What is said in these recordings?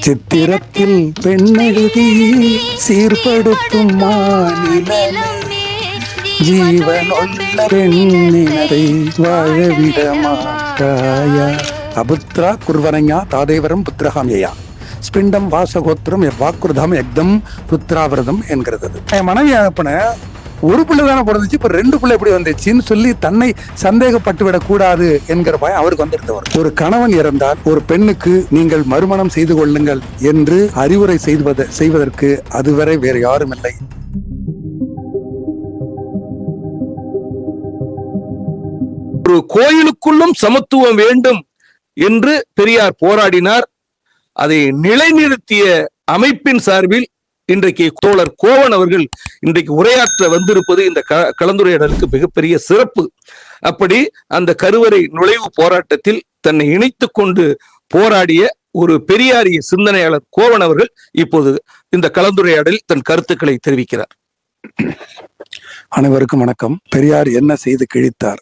சித்திரத்தில் பெண்ணெழுதி சீர்படுத்தும் மாநிலமே ஜீவனுள்ள பெண்ணினரை வாழவிட மாட்டாயா அபுத்ரா குர்வரஞா தாதேவரம் புத்திரகாமியா ஸ்பிண்டம் வாசகோத்திரம் வாக்குருதம் எக்தம் புத்திராவிரதம் என்கிறது என் மனைவி அனுப்பின ஒரு பிள்ளை தானே பிறந்துச்சு இப்ப ரெண்டு பிள்ளை எப்படி வந்துச்சுன்னு சொல்லி தன்னை சந்தேகப்பட்டு விடக்கூடாது என்கிற பயம் அவருக்கு வந்திருந்தவர். ஒரு கணவன் இறந்தால் ஒரு பெண்ணுக்கு நீங்கள் மறுமணம் செய்து கொள்ளுங்கள் என்று அறிவுரை செய்வத செய்வதற்கு அதுவரை வேறு யாரும் இல்லை. ஒரு கோயிலுக்குள்ளும் சமத்துவம் வேண்டும் என்று பெரியார் போராடினார். அதை நிலைநிறுத்திய அமைப்பின் சார்பில் இன்றைக்கு தோழர் கோவன் அவர்கள் இன்றைக்கு உரையாற்ற வந்திருப்பது இந்த க- கலந்துரையாடலுக்கு மிகப்பெரிய சிறப்பு. அப்படி அந்த கருவறை நுழைவு போராட்டத்தில் தன்னை இணைத்து கொண்டு போராடிய ஒரு பெரியாரிய சிந்தனையாளர் கோவன் அவர்கள் இப்போது இந்த கலந்துரையாடலில் தன் கருத்துக்களை தெரிவிக்கிறார். அனைவருக்கும் வணக்கம். பெரியார் என்ன செய்து கிழித்தார்?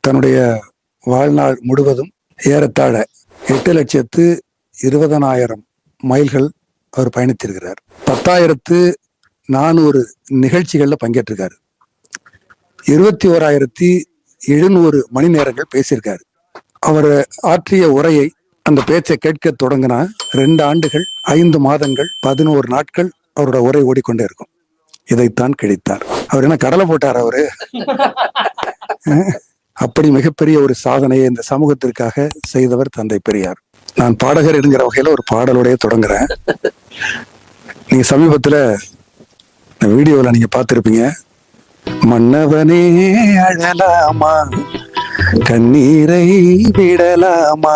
தன்னுடைய வாழ்நாள் முழுவதும் ஏறத்தாழ எட்டு லட்சத்து இருபதனாயிரம் மைல்கள் அவர் பயணித்திருக்கிறார். பத்தாயிரத்து நானூறு நிகழ்ச்சிகள்ல பங்கேற்றிருக்காரு. இருபத்தி ஓராயிரத்தி எழுநூறு மணி நேரங்கள் பேசியிருக்காரு. அவர் ஆற்றிய உரையை அந்த பேச்சை கேட்க தொடங்கினா ரெண்டு ஆண்டுகள் ஐந்து மாதங்கள் பதினோரு நாட்கள் அவரோட உரை ஓடிக்கொண்டே இருக்கும். இதைத்தான் கிழித்தார் அவர் என்ன கடலை போட்டார் அவரு? அப்படி மிகப்பெரிய ஒரு சாதனையை இந்த சமூகத்திற்காக செய்தவர் தந்தை பெரியார். நான் பாடகர் என்கிற வகையில ஒரு பாடலோடய தொடங்குறேன். நீங்க சமீபத்துல இந்த வீடியோல நீங்க பார்த்துருப்பீங்க. மன்னவனே அழலாமா? கண்ணீரை விடலாமா?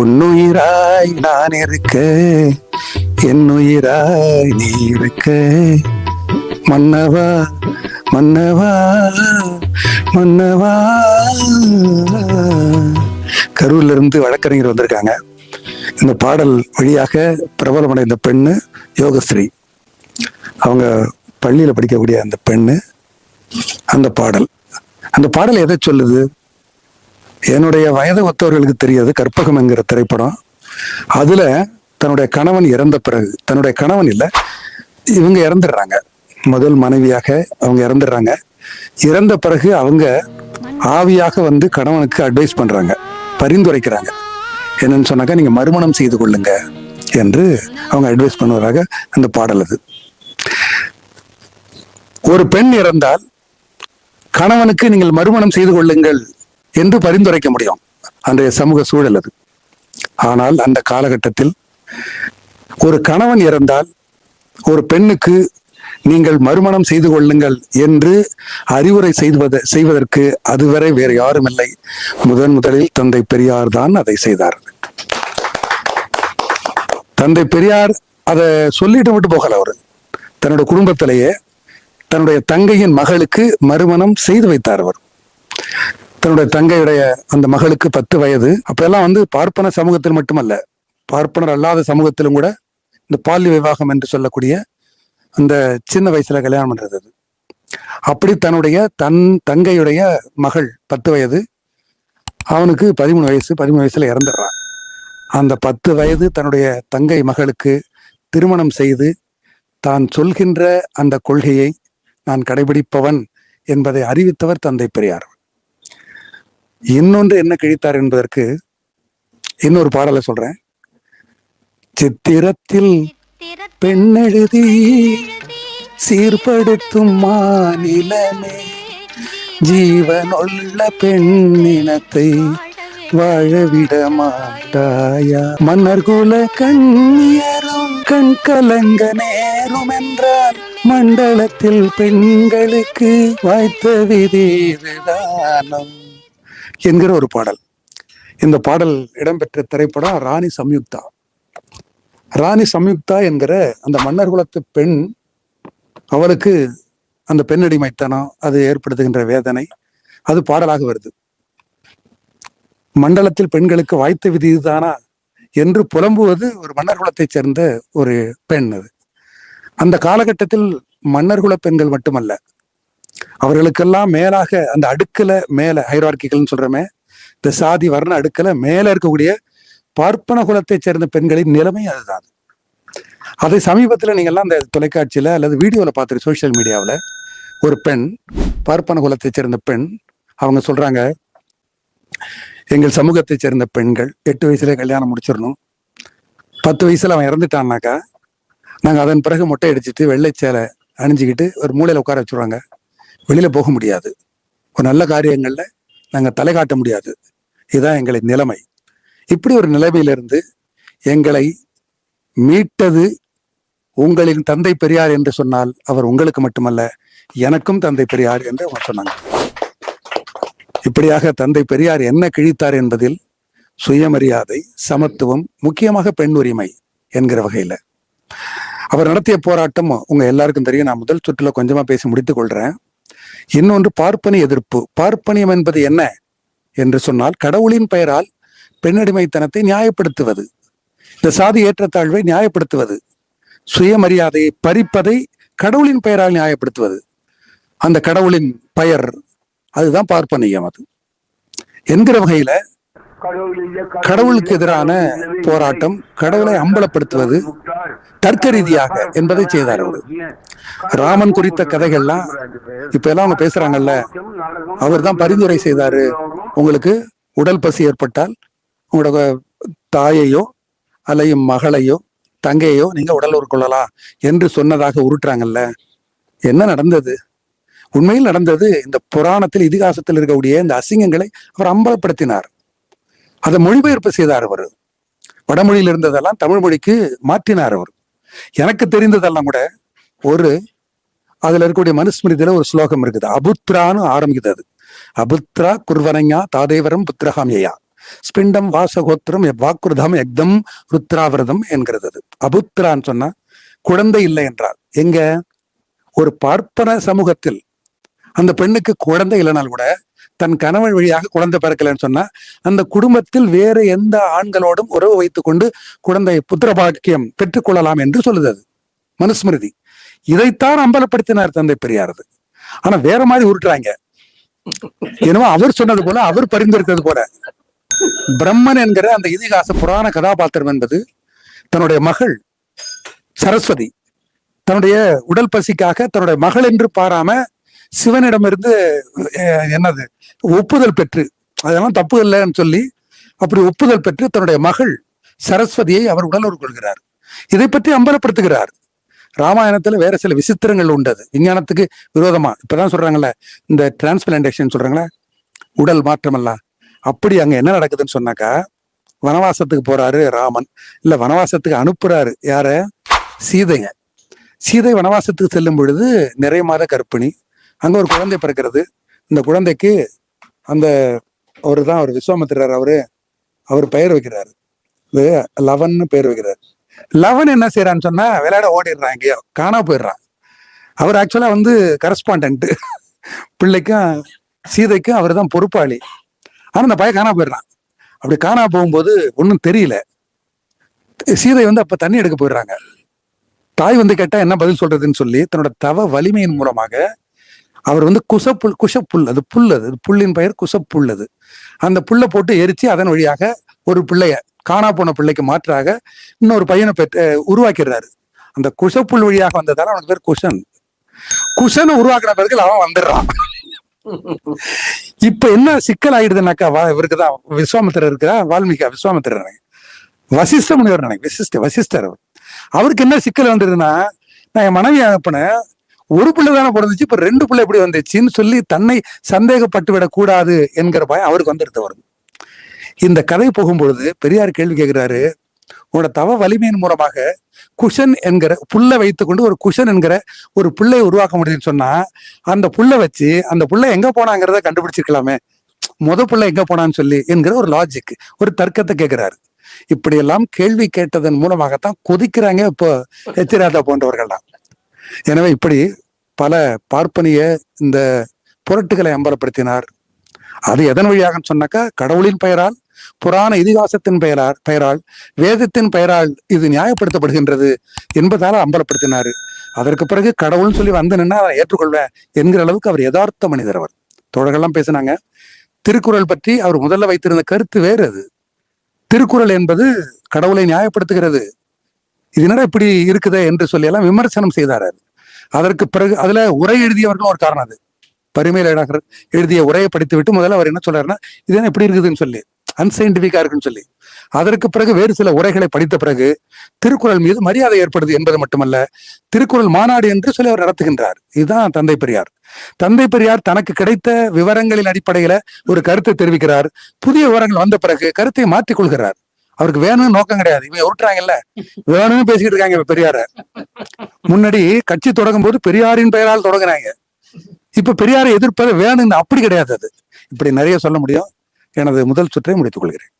உன்னுயிராய் நான் இருக்க என்னுயிராய் நீ இருக்க. மன்னவா மன்னவா மன்னவா. கரூர்ல இருந்து வழக்கறிஞர் வந்திருக்காங்க. இந்த பாடல் வழியாக பிரபலமடைந்த பெண்ணு யோகஸ்ரீ. அவங்க பள்ளியில படிக்கக்கூடிய அந்த பெண்ணு அந்த பாடல். அந்த பாடல் எதை சொல்லுது? என்னுடைய வயது ஒத்தவர்களுக்கு தெரியாது கற்பகம் என்கிற திரைப்படம். அதுல தன்னுடைய கணவன் இறந்த பிறகு தன்னுடைய கணவன் இல்லை இவங்க இறந்துடுறாங்க. முதல் மனைவியாக அவங்க இறந்துடுறாங்க. இறந்த பிறகு அவங்க ஆவியாக வந்து கணவனுக்கு அட்வைஸ் பண்றாங்க. பரிந்துரைக்கிறாங்க. என்னன்னு சொன்னாக்கா நீங்க மறுமணம் செய்து கொள்ளுங்க என்று அவங்க அட்வைஸ் பண்ணுவதாக அந்த பாடல் அது. ஒரு பெண் இறந்தால் கணவனுக்கு நீங்கள் மறுமணம் செய்து கொள்ளுங்கள் என்று பரிந்துரைக்க முடியும். அன்றைய சமூக சூழல் அது. ஆனால் அந்த காலகட்டத்தில் ஒரு கணவன் இறந்தால் ஒரு பெண்ணுக்கு நீங்கள் மறுமணம் செய்து கொள்ளுங்கள் என்று அறிவுரை செய்வத செய்வதற்கு அதுவரை வேறு யாரும் இல்லை. முதன் முதலில் தந்தை பெரியார் தான் அதை செய்தார். தந்தை பெரியார் அதை சொல்லிட்டு விட்டு போகல அவரு. தன்னோட குடும்பத்திலேயே தன்னுடைய தங்கையின் மகளுக்கு மறுமணம் செய்து வைத்தார் அவர். தன்னுடைய தங்கையுடைய அந்த மகளுக்கு பத்து வயது. அப்பெல்லாம் வந்து பார்ப்பன சமூகத்தில் மட்டுமல்ல பார்ப்பனர் அல்லாத சமூகத்திலும் கூட இந்த பால்ய விவாகம் என்று சொல்லக்கூடிய அந்த சின்ன வயசுல கல்யாணம் பண்றது அது. அப்படி தன்னுடைய தன் தங்கையுடைய மகள் பத்து வயது அவனுக்கு பதிமூணு வயசு பதிமூணு வயசுல இறந்துடுறான் அந்த பத்து வயது தன்னுடைய தங்கை மகளுக்கு திருமணம் செய்து தான் சொல்கின்ற அந்த கொள்கையை நான் கடைபிடிப்பவன் என்பதை அறிவித்தவர் தந்தை பெரியார் இன்னொன்று என்ன கிழித்தார் என்பதற்கு இன்னொரு பாடலை சொல்றேன். சித்திரத்தில் பெண்ணெழுதி சீர்படுத்தும் மாநிலமே. ஜீவனுள்ள பெண்ணினத்தை வாழவிட மாட்டாயா? மன்னர் குல கண்ணியரும் கண் கலங்க நேரும் என்றால் மண்டலத்தில் பெண்களுக்கு வாய்த்த விதி இதுதானோ என்கிற ஒரு பாடல். இந்த பாடல் இடம்பெற்ற திரைப்படம் ராணி சம்யுக்தா. ராணி சம்யுக்தா என்கிற அந்த மன்னர் குலத்து பெண் அவளுக்கு அந்த பெண்ணடிமைத்தனம் அது ஏற்படுத்துகின்ற வேதனை அது பாடலாக வருது. மண்டலத்தில் பெண்களுக்கு வாய்த்த விதி இதுதானா என்று புலம்புவது ஒரு மன்னர் குலத்தைச் சேர்ந்த ஒரு பெண் அது. அந்த காலகட்டத்தில் மன்னர் குல பெண்கள் மட்டுமல்ல அவர்களுக்கெல்லாம் மேலாக அந்த அடுக்கில் மேல ஹைரார்கிகள்னு சொல்கிறோமே இந்த சாதி வர்ண அடுக்கில் மேல இருக்கக்கூடிய பார்ப்பன குலத்தைச் சேர்ந்த பெண்களின் நிலைமை அதுதான். அதை சமீபத்தில் நீங்கள்லாம் அந்த தொலைக்காட்சியில் அல்லது வீடியோவில் பார்த்துரு சோஷியல் மீடியாவில் ஒரு பெண் பார்ப்பன குலத்தைச் சேர்ந்த பெண் அவங்க சொல்கிறாங்க எங்கள் சமூகத்தைச் சேர்ந்த பெண்கள் எட்டு வயசுல கல்யாணம் முடிச்சிடணும். பத்து வயசில் அவன் இறந்துட்டான்னாக்கா நாங்கள் அதன் பிறகு மொட்டை அடிச்சுட்டு வெள்ளை சேலை அணிஞ்சுக்கிட்டு ஒரு மூளையில் உட்கார வச்சுருவாங்க வெளியில் போக முடியாது. ஒரு நல்ல காரியங்களில் நாங்கள் தலை காட்ட முடியாது. இதுதான் எங்களின் நிலைமை. இப்படி ஒரு நிலைமையிலிருந்து எங்களை மீட்டது உங்களின் தந்தை பெரியார் என்று சொன்னால் அவர் உங்களுக்கு மட்டுமல்ல எனக்கும் தந்தை பெரியார் என்று அவங்க சொன்னாங்க. இப்படியாக தந்தை பெரியார் என்ன கிழித்தார் என்பதில் சுயமரியாதை சமத்துவம் முக்கியமாக பெண் உரிமை என்கிற வகையில. அவர் நடத்திய போராட்டம் உங்க எல்லாருக்கும் தெரியும். நான் முதல் சுற்றுல கொஞ்சமா பேசி முடித்துக் கொள்றேன். இன்னொன்று பார்ப்பனி எதிர்ப்பு. பார்ப்பனியம் என்பது என்ன? என்று சொன்னால் கடவுளின் பெயரால் பெண்ணடிமைத்தனத்தை நியாயப்படுத்துவது. இந்த சாதி ஏற்றத்தாழ்வை நியாயப்படுத்துவது. சுயமரியாதையை பறிப்பதை கடவுளின் பெயரால் நியாயப்படுத்துவது. அந்த கடவுளின் பெயர் அதுதான் பார்ப்பனியம் அது. என்கிற வகையில கடவுளுக்கு எதிரான போராட்டம் கடவுளை அம்பலப்படுத்துவது தர்க்க ரீதியாக என்பதை செய்தார் அவர். ராமன் குறித்த கதைகள்லாம் இப்ப எல்லாம் அவங்க பேசுறாங்கல்ல அவர் தான் பரிந்துரை செய்தாரு உங்களுக்கு உடல் பசி ஏற்பட்டால் உங்களோட தாயையோ அல்லது மகளையோ தங்கையோ நீங்க உடல் கொள்ளலாம் என்று சொன்னதாக உருட்டுறாங்கல்ல. என்ன நடந்தது? உண்மையில் நடந்தது இந்த புராணத்தில் இதிகாசத்தில் இருக்கக்கூடிய இந்த அசிங்கங்களை அவர் அம்பலப்படுத்தினார். அதை மொழிபெயர்ப்பு செய்தார் அவர். வடமொழியில் இருந்ததெல்லாம் தமிழ் மொழிக்கு மாற்றினார் அவர். எனக்கு தெரிந்ததெல்லாம் கூட ஒரு அதுல இருக்கக்கூடிய மனுஸ்மிருதியில ஒரு ஸ்லோகம் இருக்குது. அபுத்ரான்னு ஆரம்பிக்குது அது. அபுத்ரா குர்வனையா தாதேவரம் புத்திரகாமியா ஸ்பிண்டம் வாசகோத்திரம் வாக்குருதம் எக்தம் ருத்ராவிரதம் என்கிறது அது. அபுத்ரான்னு சொன்னா குழந்தை இல்லை என்றார் எங்க? ஒரு பார்ப்பன சமூகத்தில். அந்த பெண்ணுக்கு குழந்தை இல்லைனால் கூட தன் கணவன் வழியாக குழந்தை பிறக்கலைன்னு சொன்னா அந்த குடும்பத்தில் வேற எந்த ஆண்களோடும் உறவு வைத்துக் கொண்டு குழந்தை புத்திர பாக்கியம் பெற்றுக்கொள்ளலாம் என்று சொல்லுது அது. மனுஸ்மிருதி. இதைத்தான் அம்பலப்படுத்தினார் தந்தை பெரியார் அது. ஆனா வேற மாதிரி உருட்டுறாங்க. என்னவோ அவர் சொன்னது போல அவர் பரிந்துரைத்தது போல. பிரம்மன் என்கிற அந்த இதிகாச புராண கதாபாத்திரம் என்பது தன்னுடைய மகள் சரஸ்வதி. தன்னுடைய உடல் பசிக்காக தன்னுடைய மகள் என்று பாராம சிவனிடமிருந்து என்னது ஒப்புதல் பெற்று அதெல்லாம் தப்பு இல்லைன்னு சொல்லி அப்படி ஒப்புதல் பெற்று தன்னுடைய மகள் சரஸ்வதியை அவர் உடலுறு கொள்கிறார். இதை பற்றி அம்பலப்படுத்துகிறார். ராமாயணத்துல வேற சில விசித்திரங்கள் உண்டது. விஞ்ஞானத்துக்கு விரோதமா இப்பதான் சொல்றாங்கல்ல இந்த டிரான்ஸ்பிளான்டேஷன் சொல்றாங்களே உடல் மாற்றமெல்லாம். அப்படி அங்க என்ன நடக்குதுன்னு சொன்னாக்கா வனவாசத்துக்கு போறாரு ராமன். இல்ல வனவாசத்துக்கு அனுப்புறாரு. யார? சீதைய சீதை வனவாசத்துக்கு செல்லும் பொழுது நிறைய மாத கற்பிணி அங்க ஒரு குழந்தை பிறக்கிறது. இந்த குழந்தைக்கு அந்த அவரு தான் அவர் விஸ்வாமித்திரர் அவரு அவர் பெயர் வைக்கிறாரு. இது லவன்னு பெயர் வைக்கிறாரு. லவன் என்ன செய்யறான்னு சொன்னா விளையாட ஓடிடுறான் எங்கேயோ. காணா போயிடுறான். அவர் ஆக்சுவலா வந்து கரஸ்பாண்டன்ட் பிள்ளைக்கும் சீதைக்கும் அவர் தான் பொறுப்பாளி. ஆனா அந்த பையன் காணா போயிடுறான். அப்படி காணா போகும்போது ஒன்றும் தெரியல. சீதை வந்து அப்ப தண்ணி எடுக்க போயிடுறாங்க. தாய் வந்து கேட்டா என்ன பதில் சொல்றதுன்னு சொல்லி தன்னோட தவ வலிமையின் மூலமாக அவர் வந்து குசப்புல் குஷப்புல் அது புல் அது. புல்லின் பெயர் குசப்புல் அது. அந்த புல்லை போட்டு எரிச்சு அதன் வழியாக ஒரு பிள்ளைய காணா போன பிள்ளைக்கு மாற்றாக இன்னொரு பையனை பெற்ற உருவாக்கிடுறாரு. அந்த குஷப்புல் வழியாக வந்ததால அவனுக்கு பேர் குஷன். குஷனை உருவாக்குன பிறகு அவன் வந்துடுறான். இப்ப என்ன சிக்கல் ஆயிடுதுனாக்கா வா இவருக்கு தான் விஸ்வாமித்திரர் இருக்கிறா வால்மீகா விஸ்வாமித்திரர் நினைக்கிறேன். வசிஷ்ட முனிவர் நினைக்கிறேன் விசிஷ்ட வசிஷ்டர் அவர். அவருக்கு என்ன சிக்கல் வந்ததுன்னா நான் என் மனைவி அனுப்பினேன். ஒரு பிள்ளை தானே பிறந்துச்சு இப்ப ரெண்டு பிள்ளை எப்படி வந்துச்சுன்னு சொல்லி தன்னை சந்தேகப்பட்டு விடக்கூடாது என்கிற பயம் அவருக்கு வந்துடுத்து வருது இந்த கதை போகும்பொழுது பெரியார் கேள்வி கேட்கிறாரு உன்னோட தவ வலிமையின் மூலமாக குஷன் என்கிற புல்லை வைத்துக்கொண்டு ஒரு குஷன் என்கிற ஒரு புல்லை உருவாக்க முடியுதுன்னு சொன்னா அந்த புல்லை வச்சு அந்த புல்லை எங்க போனாங்கிறத கண்டுபிடிச்சிருக்கலாமே. முத புள்ள எங்க போனான்னு சொல்லி என்கிற ஒரு லாஜிக் ஒரு தர்க்கத்தை கேட்கிறாரு இப்படியெல்லாம் கேள்வி கேட்டதன் மூலமாகத்தான் கொதிக்கிறாங்க இப்போ எச்சிராதா போன்றவர்கள்லாம். எனவே இப்படி பல பார்ப்பனிய இந்த புரட்டுகளை அம்பலப்படுத்தினார். அது எதன் வழியாகன்னு சொன்னாக்கா கடவுளின் பெயரால் புராண இதிகாசத்தின் பெயரால் பெயரால் வேதத்தின் பெயரால் இது நியாயப்படுத்தப்படுகின்றது என்பதால் அம்பலப்படுத்தினாரு. அதற்கு பிறகு கடவுள்னு சொல்லி வந்து நின்னா அதை ஏற்றுக்கொள்வேன் என்கிற அளவுக்கு அவர் யதார்த்த மனிதர் அவர். தோழர்கள்லாம் பேசினாங்க. திருக்குறள் பற்றி அவர் முதல்ல வைத்திருந்த கருத்து வேறு அது. திருக்குறள் என்பது கடவுளை நியாயப்படுத்துகிறது. இது என்னடா இப்படி இருக்குதே என்று சொல்லி எல்லாம் விமர்சனம் செய்தார் அதற்கு பிறகு அதுல உரை எழுதியவர்களும் ஒரு காரணம் அது. பரிமையில எழுதிய உரையை படித்து விட்டு முதல்ல அவர் என்ன சொல்றாருன்னா இது என்ன இப்படி இருக்குதுன்னு சொல்லி. அன்சைன்டிபிக்கா இருக்குன்னு சொல்லி. அதற்கு பிறகு வேறு சில உரைகளை படித்த பிறகு திருக்குறள் மீது மரியாதை ஏற்படுது என்பது மட்டுமல்ல திருக்குறள் மாநாடு என்று சொல்லி அவர் நடத்துகின்றார். இதுதான் தந்தை பெரியார். தந்தை பெரியார் தனக்கு கிடைத்த விவரங்களின் அடிப்படையில ஒரு கருத்தை தெரிவிக்கிறார். புதிய விவரங்கள் வந்த பிறகு கருத்தை மாற்றிக் கொள்கிறார். அவருக்கு வேணும்னு நோக்கம் கிடையாது. இவங்க உருட்டுறாங்கல்ல. வேணும்னு பேசிக்கிட்டு இருக்காங்க இப்ப பெரியார. முன்னாடி கட்சி தொடங்கும் போது பெரியாரின் பெயரால் தொடங்குறாங்க இப்ப பெரியாரை எதிர்ப்பது வேணும்னு அப்படி கிடையாது அது. இப்படி நிறைய சொல்ல முடியும். எனது முதல் சுற்றை முடித்துக் கொள்கிறேன்.